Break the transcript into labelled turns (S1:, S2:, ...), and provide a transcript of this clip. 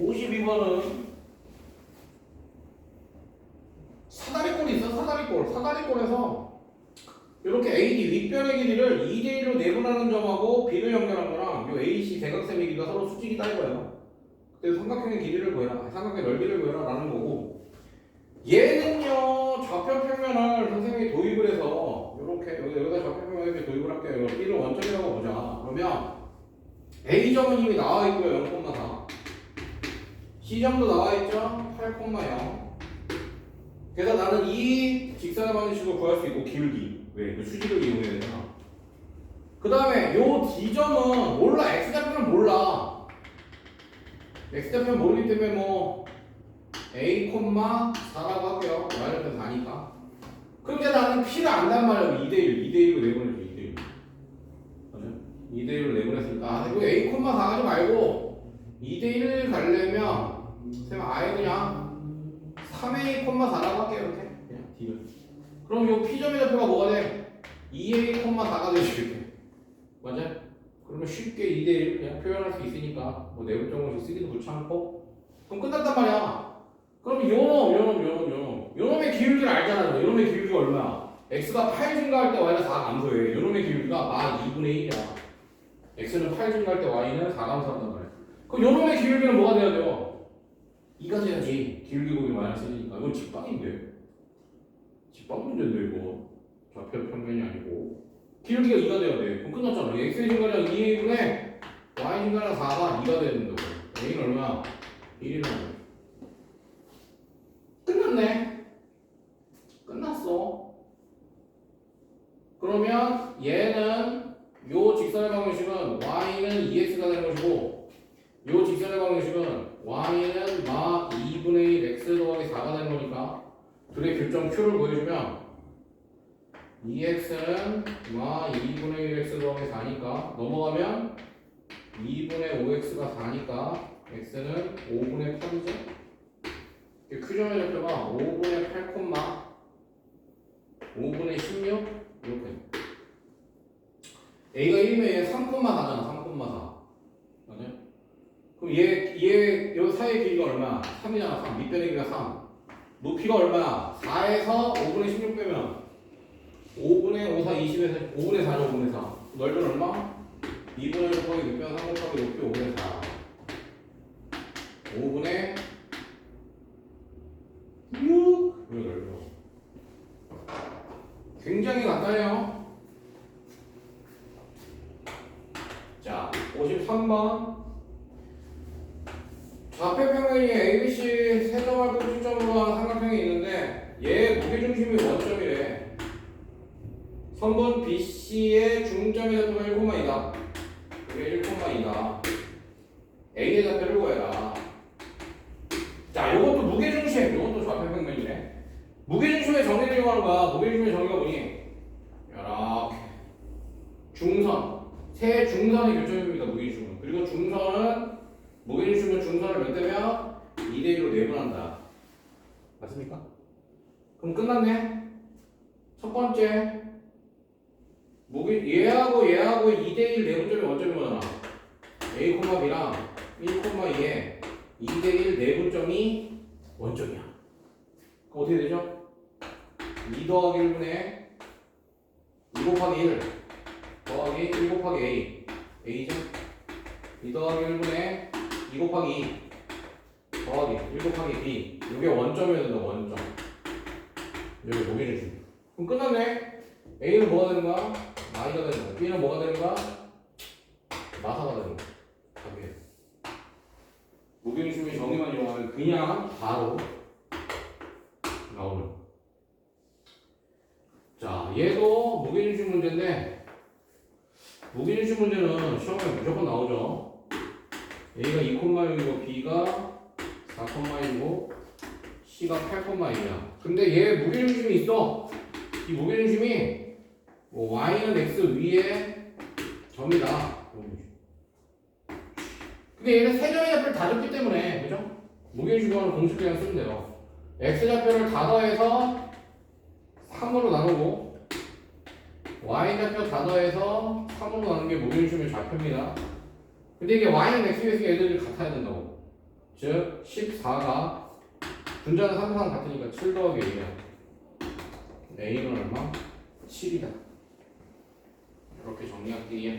S1: 52번은 사다리꼴이 있어 사다리꼴. 사다리꼴에서 이렇게 AD 윗변의 길이를 2대 1로 내분하는 점하고 B를 연결한 거랑 요 AC 대각선의 길이가 서로 수직이다 이거예요 그래서 삼각형의 길이를 구해라 삼각형의 넓이를 구해라 라는 거고 얘는요 좌표 평면을 선생님이 도입을 해서 이렇게 여기, 여기다 좌표 평면을 이렇게 도입을 할게요. 이거 B를 원점이라고 보자. 그러면 A점은 이미 나와 있고요. 0,4 C점도 나와 있죠? 8,0 그래서 나는 이 직선의 방식으로 구할 수 있고 길기. 왜? 그 수직을 이용해야 되잖아 그 다음에 요 D점은 몰라. X좌표는 몰라. X좌표는 모르기 때문에 뭐 A, 4라고 할게요. Y좌표 4니까. 근데 나는 P를 안단 말이야. 2대1 2대1로 내보내줘 2대1 맞아? 2대1로 내보냈으니까 아, 이거 A, 4 가지 말고 2대1 가려면 쌤 아예 그냥 3A, 4라고 할게요 이렇게. 그냥 D를 그럼 요 P점의 좌표가 뭐가 돼? 2A, 4가 되죠 이렇게 맞아? 그러면 쉽게 2대1 그냥 표현할 수 있으니까 뭐 내부정식 쓰기도 좋지 않고. 그럼 끝났단 말이야. 그럼 요놈 요놈 요놈 요놈. 요놈의 기울기를 알잖아 요놈의 기울기가 얼마야? X가 8 증가할 때 y는 4 감소해. 요놈의 기울기가 마 2분의 1이야. X는 8 증가할 때 y는 4 감소한단 말이야. 그럼 요놈의 기울기는 뭐가 돼야 돼요? 2가 돼야지. 기울기 곱이 마이너스 1이니까 이건 직방인데. 직방 문제인데 이거. 좌표 평면이 아니고. 기울기가 2가 돼야 돼. 그럼 끝났잖아. X의 증가량 2a분의 y 증가량 4가 2가 돼야 된다고. A는 얼마야? 1이라고. 끝났네. 끝났어. 그러면 얘는 요 직선의 방정식은 y는 2x가 되는 것이고 요 직선의 방정식은 y는 마 2분의 1 x 더하기 4가 되는 거니까 둘의 교점 q를 보여주면 2x는 마 2분의 1 x 더하기 4니까 넘어가면 2분의 5x가 4니까 x는 5분의 8이죠. 큐점의 좌표가 5분의 8, 5분의 16 이렇게 A가 1이면 얘 3,4잖아 3,4 맞아요? 그럼 얘, 얘, 요 사이의 길이가 얼마야? 3이잖아 3 밑변의 길이가 3 높이가 얼마야? 4에서 5분의 16 빼면 5분의 5, 4, 20에서 5분의 4죠 5분의 4 넓이는 얼마? 2분의 1 곱하기 밑변 3 곱하기 높이 5분의 4 5분의 6 이거 넓어 굉장히 간단해요. 자 53번 좌표 평면이 ABC 세점하고 시점으로 한 삼각형이 있는데 얘 무게중심이 원점이래 선분 BC의 중점의 좌표가 1,2다 이게 1,2다 A의 좌표를 구해라 자, 이것도 무게중심, 이것도 좌표 평면이네. 무게중심의 정의를 이용하는 거야. 무게중심의 정의가 뭐니? 이렇게 중선, 세 중선의 교점입니다. 무게중심은. 그리고 중선은 무게중심은 중선을 몇 대면 2대 1로 내분한다. 맞습니까? 그럼 끝났네. 첫 번째 무게 얘하고 얘하고 2대 1 내분점이 원점인 거잖아. A, B랑 1, 2에 2대1 내분점이 원점이야. 그럼 어떻게 되죠? 2 더하기 1분의 2 곱하기 1 더하기 1 곱하기 A A죠? 2 더하기 1분의 2 곱하기 2 더하기 1 곱하기 B 이게 된다 원점 여기 무게중심 그럼 끝났네 A는 뭐가 되는 거야? I가 되는 거야 B는 뭐가 되는 거야? 마사가 되는 거야 답이에요 무게중심의 정의만 이용하면 그냥 바로 나오는. 자, 얘도 무게중심 문제인데 무게중심 문제는 시험에 무조건 나오죠. A가 2,6이고 B가 4,1이고 C가 8,1이야. 근데 얘 무게중심이 있어. 이 무게중심이 뭐 Y는 X 위에 점이다. 근데 얘는 세 점의 좌표를 다 줬기 때문에 그죠? 무게중심하는 공식 그냥 쓰면 돼요. x 좌표를 다 더해서 3으로 나누고 y 좌표 다 더해서 3으로 나누는 게 무게중심의 좌표입니다. 근데 이게 y는 x에서 얘들이 같아야 된다고. 즉 14가 분자는 항상 같으니까 7 더하기 A야. A는 얼마? 7이다. 이렇게 정리할게요.